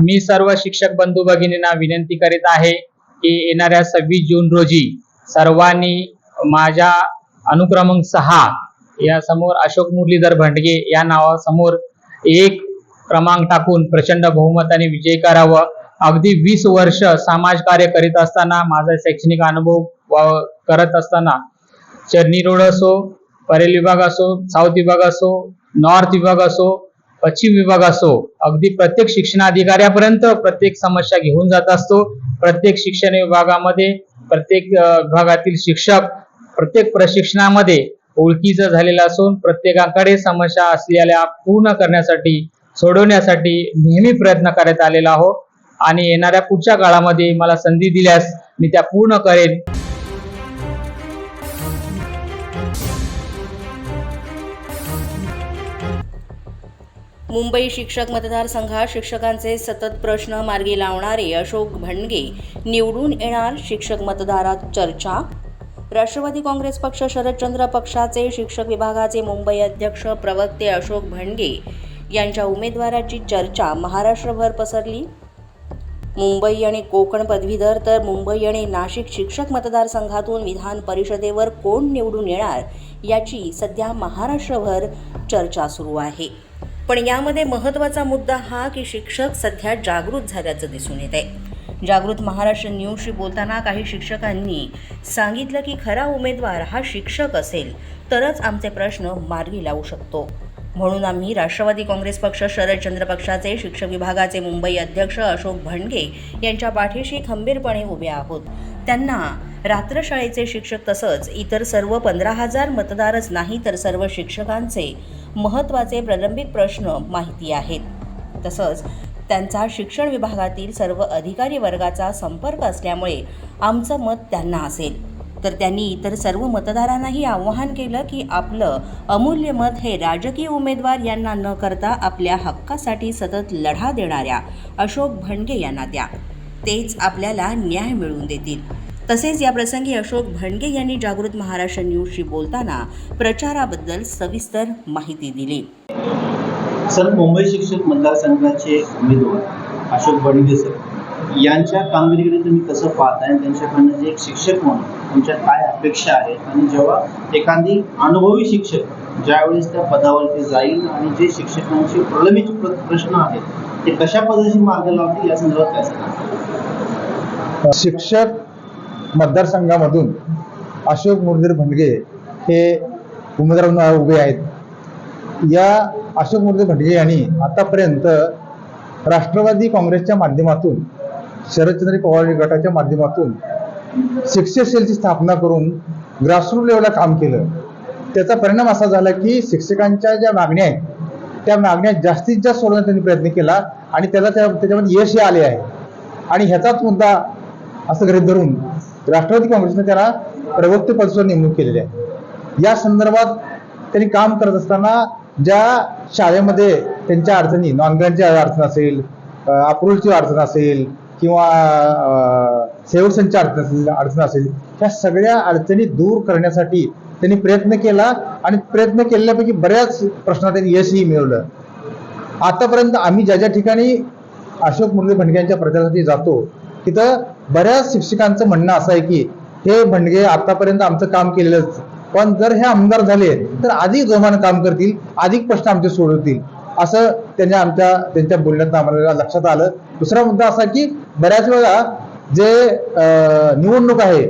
मी सर्व शिक्षक बंधू भगिनींना विनंती करीत आहे की येणाऱ्या सव्वीस जून रोजी सर्वांनी माझ्या अनुक्रमांक सहा या समोर अशोक मुरलीधर भंडगे या नावासमोर एक क्रमांक टाकून प्रचंड बहुमताने विजय करावं. अगदी वीस वर्ष समाजकार्य करीत असताना माझा शैक्षणिक अनुभव करत असताना चर्नी रोड असो परेल विभाग असो साऊथ विभाग असो नॉर्थ विभाग असो पश्चिम विभाग असो अगदी प्रत्येक शिक्षणाधिकाऱ्यापर्यंत प्रत्येक समस्या घेऊन जात असतो. प्रत्येक शिक्षण विभागामध्ये प्रत्येक विभागातील शिक्षक प्रत्येक प्रशिक्षणामध्ये ओळखीचं झालेलं असून प्रत्येकाकडे समस्या असलेल्या पूर्ण करण्यासाठी सोडवण्यासाठी नेहमी प्रयत्न करत आलेला आहो आणि येणाऱ्या पुढच्या काळामध्ये मला संधी दिल्यास मी त्या पूर्ण करेन. मुंबई शिक्षक मतदारसंघात शिक्षकांचे सतत प्रश्न मार्गी लावणारे अशोक भंडगे निवडून येणार शिक्षक मतदारात चर्चा? राष्ट्रवादी काँग्रेस पक्ष शरदचंद्र पक्षाचे शिक्षक विभागाचे मुंबई अध्यक्ष प्रवक्ते अशोक भंडगे यांच्या उमेदवाराची चर्चा महाराष्ट्रभर पसरली. मुंबई आणि कोकण पदवीधर तर मुंबई आणि नाशिक शिक्षक मतदारसंघातून विधान परिषदेवर कोण निवडून येणार याची सध्या महाराष्ट्रभर चर्चा सुरू आहे. पण यामध्ये महत्त्वाचा मुद्दा हा की शिक्षक सध्या जागृत झाल्याचं दिसून येत आहे जागृत महाराष्ट्र न्यूजशी बोलताना काही शिक्षकांनी सांगितलं की खरा उमेदवार हा शिक्षक असेल तरच आमचे प्रश्न मार्गी लावू शकतो. म्हणून आम्ही राष्ट्रवादी काँग्रेस पक्ष शरदचंद्र पक्षाचे शिक्षक विभागाचे मुंबई अध्यक्ष अशोक भंडगे यांच्या पाठीशी खंबीरपणे उभे आहोत. त्यांना रात्रशाळेचे शिक्षक तसंच इतर सर्व पंधरा हजार मतदारच नाही तर सर्व शिक्षकांचे महत्त्वाचे प्रलंबित प्रश्न माहिती आहेत. तसंच त्यांचा शिक्षण विभागातील सर्व अधिकारी वर्गाचा संपर्क असल्यामुळे आमचं मत त्यांना असेल. तर त्यांनी इतर सर्व मतदारांनाही आवाहन केलं की आपलं अमूल्य मत हे राजकीय उमेदवार यांना न करता आपल्या हक्कासाठी सतत लढा देणाऱ्या अशोक भंडगे यांना द्या. तेच आपल्याला न्याय मिळवून देतील. तसेच या प्रसंगी अशोक भंडगे यांनी जागृत महाराष्ट्र न्यूजशी बोलताना प्रचाराबद्दल सविस्तर माहिती दिली. सर मुंबई शिक्षक मतदारसंघाचे उमेदवार अशोक बडगे सर यांच्या कामगिरीकडे तुम्ही कसं पाहताय? आणि त्यांच्याकडनं जे एक शिक्षक म्हणून तुमच्या काय अपेक्षा आहेत? आणि जेव्हा एखादी अनुभवी शिक्षक ज्यावेळेस त्या पदावरती जाईल आणि जे शिक्षकांचे प्रलंबित प्र- प्रश्न आहेत ते कशा पद्धतीने मार्ग लावतील? या संदर्भात काय सांगा शिक्षक मतदारसंघामधून अशोक मुरलीधर भंडगे हे उमेदवार उभे आहेत. या अशोक मुरलीधर भंडगे यांनी आतापर्यंत राष्ट्रवादी काँग्रेसच्या माध्यमातून शरदचंद्र पवार गटाच्या माध्यमातून शिक्षक सेलची स्थापना करून ग्रासरूट लेवलला काम केलं. त्याचा परिणाम असा झाला की शिक्षकांच्या ज्या मागण्या आहेत त्या मागण्या जास्तीत जास्त सोडवण्याचा त्यांनी प्रयत्न केला आणि त्याला त्या त्याच्यामध्ये यश आले आहे. आणि ह्याचाच मुद्दा असं गृहित धरून राष्ट्रवादी काँग्रेसने त्याला प्रवक्ते पदावर नेमणूक केलेली आहे. या संदर्भात त्यांनी काम करत असताना ज्या शाळेमध्ये त्यांच्या अडचणी नॉनग्रॅनची अडचण असेल अप्रुव्हलची अडचण असेल किंवा अं, सेवक अडचण असेल अडचण असेल ह्या सगळ्या अडचणी दूर करण्यासाठी त्यांनी प्रयत्न केला आणि प्रयत्न केलेल्यापैकी बऱ्याच प्रश्नात त्यांनी यशही मिळवलं. आतापर्यंत आम्ही ज्या ज्या ठिकाणी अशोक मुरली भंडगे यांच्या प्रचारासाठी जातो तिथं बऱ्याच शिक्षकांचं म्हणणं असं आहे की हे भंडगे आतापर्यंत आमचं काम केलेलंच. पण जर हे आमदार झाले तर अधिक जोमानं काम करतील अधिक प्रश्न आमचे सोडवतील. असं त्यांच्या आमच्या त्यांच्या बोलण्यात आम्हाला लक्षात आलं. दुसरा मुद्दा असा की बऱ्याच वेळा जे अं, निवडणूक आहे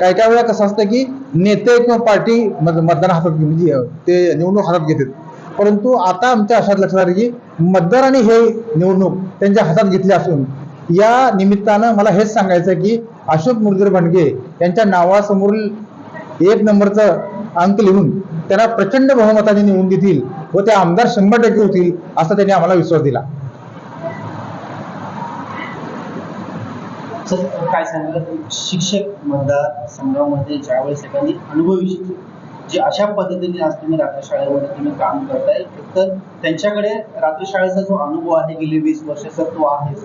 काही काही वेळा कसं असतं की नेते किंवा पार्टी मतदान हातात म्हणजे ते निवडणूक हातात घेतात. परंतु आता आमच्या अशात लक्षात आलं की मतदारांनी हे निवडणूक त्यांच्या हातात घेतली असून या निमित्तानं मला हेच सांगायचं की अशोक मुरलीधर भंडगे यांच्या नावासमोर एक नंबरचं अंक लिहून त्यांना प्रचंड बहुमताने निवडून देतील व ते आमदार शंभर टक्के होतील असा त्यांनी आम्हाला विश्वास दिला. सर काय सांगाल? शिक्षक मतदारसंघामध्ये ज्यावेळेस एखादी अनुभवी शिक्षक जे अशा पद्धतीने आज तुम्ही रात्रशाळेमध्ये तुम्ही काम करताय तर त्यांच्याकडे रात्रशाळेचा जो अनुभव आहे गेली वीस वर्ष सर तो आहेच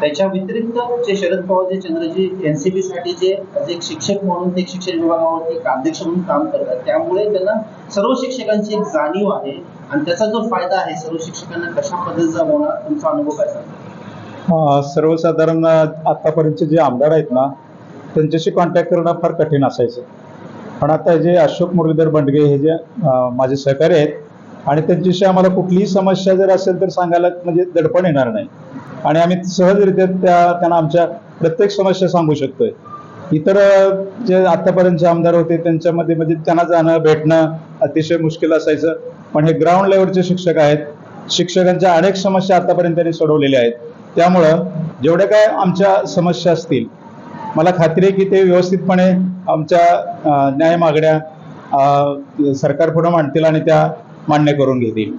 त्याच्या व्यतिरिक्त जे शरद पवार जे चंद्रजी एनसीबी साठी जे जे एक शिक्षक म्हणून ते शिक्षण विभागावरती एक अध्यक्ष म्हणून काम करतात. त्यामुळे त्यांना सर्व शिक्षकांची एक जाणीव आहे आणि त्याचा जो फायदा आहे सर्व शिक्षकांना कशा पद्धतीचा होणार तुमचा अनुभव काय सर्वसाधारण आतापर्यंतचे जे आमदार आहेत ना त्यांच्याशी कॉन्टॅक्ट करणं फार कठीण असायचं. पण आता जे अशोक मुरलीधर बंडगे हे जे माझे सहकारी आहेत आणि त्यांच्याशी आम्हाला कुठलीही समस्या जर असेल तर सांगायला म्हणजे दडपण येणार नाही. आणि आम्ही सहजरित्या त्या त्यांना आमच्या प्रत्येक समस्या सांगू शकतोय. इतर जे आतापर्यंतचे आमदार होते त्यांच्यामध्ये म्हणजे त्यांना जाणं भेटणं अतिशय मुश्किल असायचं. पण हे ग्राउंड लेवलचे शिक्षक आहेत. शिक्षकांच्या अनेक समस्या आतापर्यंत त्यांनी सोडवलेल्या आहेत. त्यामुळं जेवढ्या काय आमच्या समस्या असतील मला खात्री आहे की ते व्यवस्थितपणे आमच्या न्याय मागण्या सरकार पुढं मांडतील आणि त्या मान्य करून घेतील.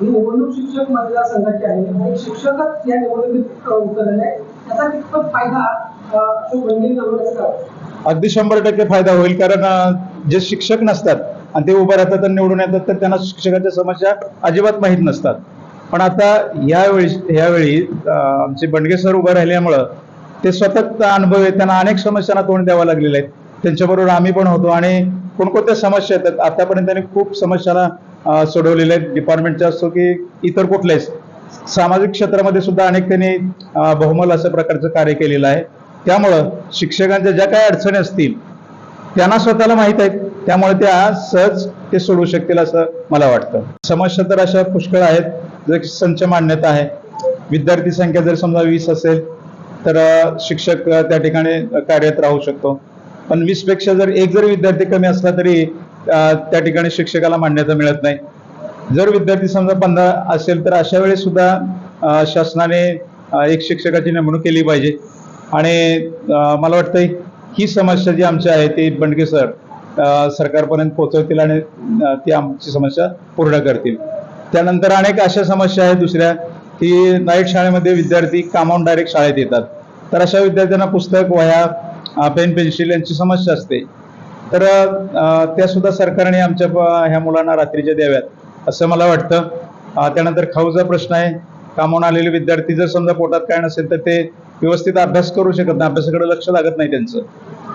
निवडणूक शिक्षक मतदारसंघाची आहे. शिक्षकच या निवडणुकीत आहे. त्याचा कितपत फायदा अगदी शंभर टक्के फायदा होईल. कारण जे शिक्षक नसतात आणि ते उभं राहतात आणि निवडून येतात तर त्यांना शिक्षकांच्या समस्या अजिबात माहीत नसतात. पण आता यावेळी यावेळी आमचे बंडगे सर उभं राहिल्यामुळं ते स्वतः अनुभव आहे. त्यांना अनेक समस्यांना तोंड द्यावं लागलेलं आहे. त्यांच्याबरोबर आम्ही पण होतो. आणि कोणकोणत्या समस्या येतात? आतापर्यंत त्यांनी खूप समस्यांना सोडवलेल्या आहेत. डिपार्टमेंटच्या असो की इतर कुठल्याच सामाजिक क्षेत्रामध्ये सुद्धा अनेक त्यांनी बहुमल असं प्रकारचं कार्य केलेलं आहे. त्यामुळं शिक्षकांच्या ज्या काही अडचणी असतील त्यांना स्वतःला माहीत आहेत. त्यामुळे त्या सहज ते सोडवू शकतील असं मला वाटतं. समस्या तर अशा पुष्कळ आहेत जर संच मान्यता आहे. विद्यार्थी संख्या जर समजा वीस असेल तर शिक्षक त्या ठिकाणी कार्यरत राहू शकतो. पण वीसपेक्षा जर एक जरी विद्यार्थी कमी असला तरी त्या ठिकाणी शिक्षकाला मान्यता मिळत नाही. जर विद्यार्थी समजा पंधरा असेल तर अशा वेळेस सुद्धा शासनाने एक शिक्षकाची नेमणूक केली पाहिजे. आणि मला वाटतं ही समस्या जी आमची आहे ती बंडगे सर सरकारपर्यंत पोहोचवतील आणि ती आमची समस्या पूर्ण करतील. त्यानंतर अनेक अशा समस्या आहेत दुसऱ्या की नाईट शाळेमध्ये विद्यार्थी कामावून डायरेक्ट शाळेत येतात. तर अशा विद्यार्थ्यांना पुस्तक वह्या पेन पेन्सिल यांची समस्या असते. तर त्यासुद्धा त्या सुद्धा सरकारने आमच्या ह्या मुलांना रात्रीच्या द्याव्यात असं मला वाटतं. त्यानंतर खाऊचा प्रश्न आहे. कामावून आलेले विद्यार्थी जर समजा पोटात काय नसेल तर ते व्यवस्थित अभ्यास करू शकत नाही. अभ्यासाकडे लक्ष लागत नाही त्यांचं.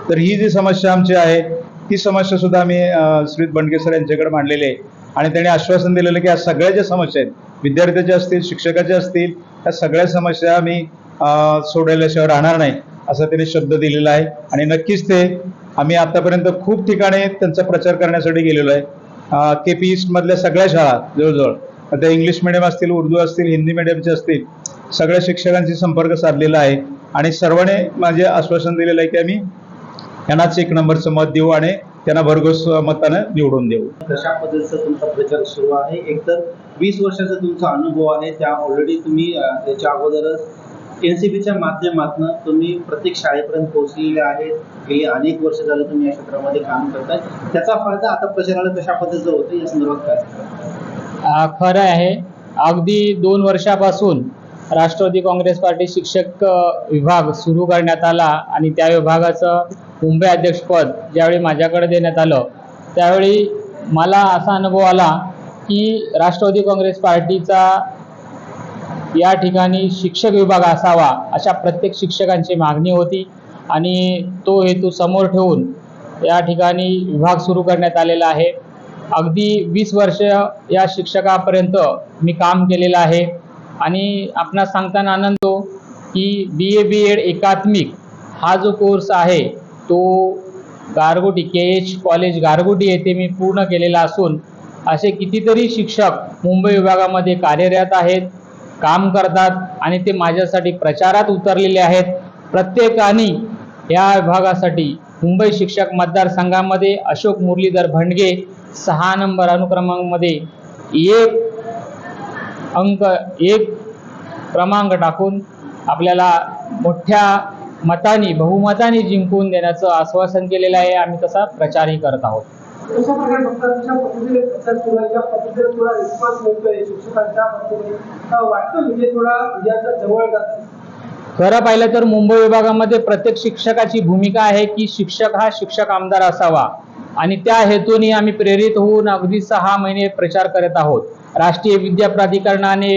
तर ही जी समस्या आमची आहे ती समस्या सुद्धा आम्ही श्री श्रीत बंडगे सर यांच्याकडे मांडलेली आहे. आणि त्यांनी आश्वासन दिलेलं की या सगळ्या ज्या समस्या आहेत विद्यार्थ्याच्या असतील शिक्षकाच्या असतील त्या सगळ्या समस्या आम्ही सोडवल्याशिवाय राहणार नाही. असा त्यांनी शब्द दिलेला आहे. आणि नक्कीच ते आम्ही आतापर्यंत खूप ठिकाणी त्यांचा प्रचार करण्यासाठी गेलेलो आहे. के पी ईस्टमधल्या सगळ्या शाळा जवळजवळ आता इंग्लिश मिडियम असतील उर्दू असतील हिंदी मिडियमचे असतील सगळ्या शिक्षकांशी संपर्क साधलेला आहे. आणि सर्वांनी माझे आश्वासन दिलेलं आहे की आम्ही यांनाच एक नंबरचं मत देऊ आणि त्यांना भरघोस मतानं निवडून देऊ. कशा पद्धतीचा तुमचा प्रचार सुरू आहे. एकतर वीस वर्षाचा तुमचा अनुभव आहे. त्या ऑलरेडी तुम्ही त्याच्या अगोदरच एनसीपीच्या माध्यमातून तुम्ही प्रत्येक शाळेपर्यंत पोहोचलेले आहेत. गेली अनेक वर्ष झालं तुम्ही या क्षेत्रामध्ये काम करताय. त्याचा फायदा आता प्रचाराला कशा पद्धतीचा होतो या संदर्भात काय? खरं आहे. अगदी दोन वर्षापासून राष्ट्रवादी काँग्रेस पार्टी शिक्षक विभाग सुरू करण्यात आला आणि त्या विभागाचं मुंबई अध्यक्षपद ज्यावेळी माझ्याकडे देण्यात आलं त्यावेळी मला असा अनुभव आला की राष्ट्रवादी काँग्रेस पार्टीचा या ठिकाणी शिक्षक विभाग असावा अशा प्रत्येक शिक्षकांची मागणी होती आणि तो हेतू समोर ठेवून या ठिकाणी विभाग सुरू करण्यात आलेला आहे. अगदी वीस वर्ष या शिक्षकापर्यंत मी काम केलेलं आहे आणि आपणास सांगताना आनंद होतो की बी ए बी एड एकात्मिक हा जो कोर्स आहे तो गारगोटी के एच कॉलेज गारगोटी येथे मी पूर्ण केलेला असून असे कितीतरी शिक्षक मुंबई विभागामध्ये कार्यरत आहेत. काम करतात आणि ते माझ्यासाठी प्रचारात उतरलेले आहेत. प्रत्येकाने या विभागासाठी मुंबई शिक्षक मतदारसंघामध्ये अशोक मुरलीधर भंडगे सहा नंबर अनुक्रमांकमध्ये एक अंक एक क्रमांक टाकून आपल्याला मोठ्या मताने बहुमताने जिंकून देण्याचं आश्वासन केलेलं आहे. आम्ही तसा प्रचारही करत आहोत. कशा प्रकारे डॉक्टरांच्या पद्धतीने प्रचार सुरू आहे ज्या पद्धतीने थोडा रिस्पॉन्स मिळतोय शिक्षकांच्या पद्धतीने वाटतं म्हणजे थोडा विद्यार्थ्या जवळ जात खरं पाहिलं तर मुंबई विभागामध्ये प्रत्येक शिक्षकाची भूमिका आहे की शिक्षक हा शिक्षक आमदार असावा. आणि त्या हेतूने आम्ही प्रेरित होऊन अगदी सहा महिने प्रचार करत आहोत. राष्ट्रीय विद्या प्राधिकरणाने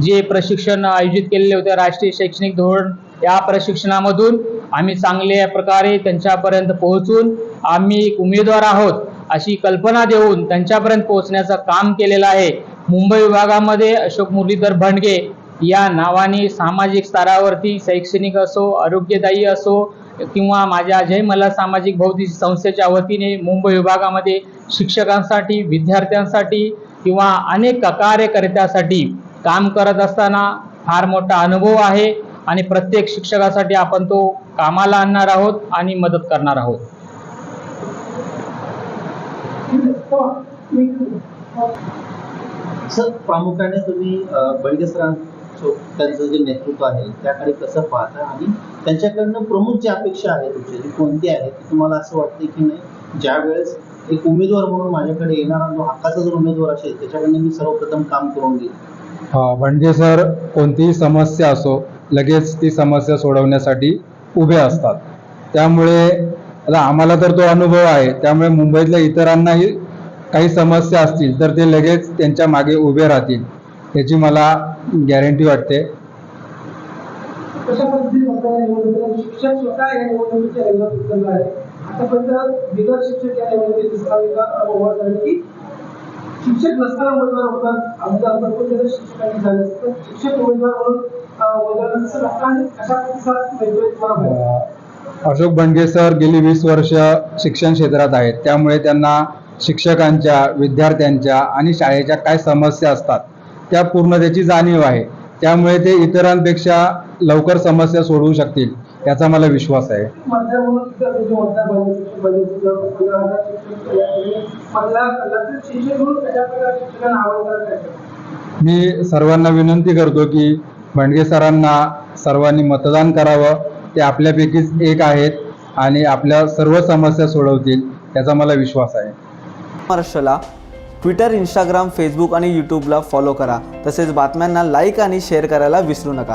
जे प्रशिक्षण आयोजित केलेले होते राष्ट्रीय शैक्षणिक धोरण या प्रशिक्षणामधून आम्ही चांगल्या प्रकारे त्यांच्यापर्यंत पोहोचून आम्ही एक उमेदवार आहोत. अशी कल्पना देऊन त्यांच्यापर्यंत पोहोचण्याचं काम केलेलं आहे. मुंबई विभागामध्ये अशोक मुरलीधर भंडगे या नावाने सामाजिक स्तरावरती शैक्षणिक असो आरोग्यदायी असो किंवा माझ्या जय मला सामाजिक बौद्धिक संस्थेच्या वतीने मुंबई विभागामध्ये शिक्षकांसाठी विद्यार्थ्यांसाठी किंवा अनेक कार्यकर्त्यासाठी काम करत असताना फार मोठा अनुभव आहे आणि प्रत्येक शिक्षकासाठी आपण तो कामाला आणणार आहोत आणि मदत करणार आहोत. सर प्रामुख्याने तुम्ही अं, बळगे सरांचं त्यांचं जे नेतृत्व आहे त्याकडे कसं पाहता? आणि त्यांच्याकडनं प्रमुख जी अपेक्षा आहे तुमची ती कोणती आहे? ती तुम्हाला असं वाटते की नाही? ज्या वेळेस एक उमेदवार म्हणून माझ्याकडे येणारा जो हक्काचा जर उमेदवार असेल त्याच्याकडनं मी सर्वप्रथम काम करून घेईन. हा म्हणजे सर कोणतीही समस्या असो लगेच ती समस्या सोडवण्यासाठी उभे असतात. त्यामुळे आता आम्हाला तर तो अनुभव आहे. त्यामुळे मुंबईतल्या इतरांनाही काही समस्या असतील तर ते लगेच त्यांच्या मागे उभे राहतील याची मला गॅरंटी वाटते. शिक्षक नसताना उमेदवार होतात. शिक्षकांनी झाले. शिक्षक उमेदवार म्हणून अशोक बंडगे सर गेली वीस वर्ष शिक्षण क्षेत्रात आहेत. त्यामुळे त्यांना शिक्षकांच्या विद्यार्थ्यांच्या आणि शाळेच्या काय समस्या असतात त्या पूर्ण त्याची जाणीव आहे. त्यामुळे ते इतरांपेक्षा लवकर समस्या सोडवू शकतील याचा मला विश्वास आहे. प्रकारे शिक्षकांना आवड करायचं मी सर्वांना विनंती करतो की भंडगे सरांना सर्वांनी मतदान करावं. ते आपल्यापैकीच एक आहेत आणि आपल्या सर्व समस्या सोडवतील याचा मला विश्वास आहे. महाराष्ट्राला ट्विटर इंस्टाग्राम फेसबुक आणि यूट्यूबला फॉलो करा. तसेच बातम्यांना लाईक आणि शेअर करायला विसरू नका.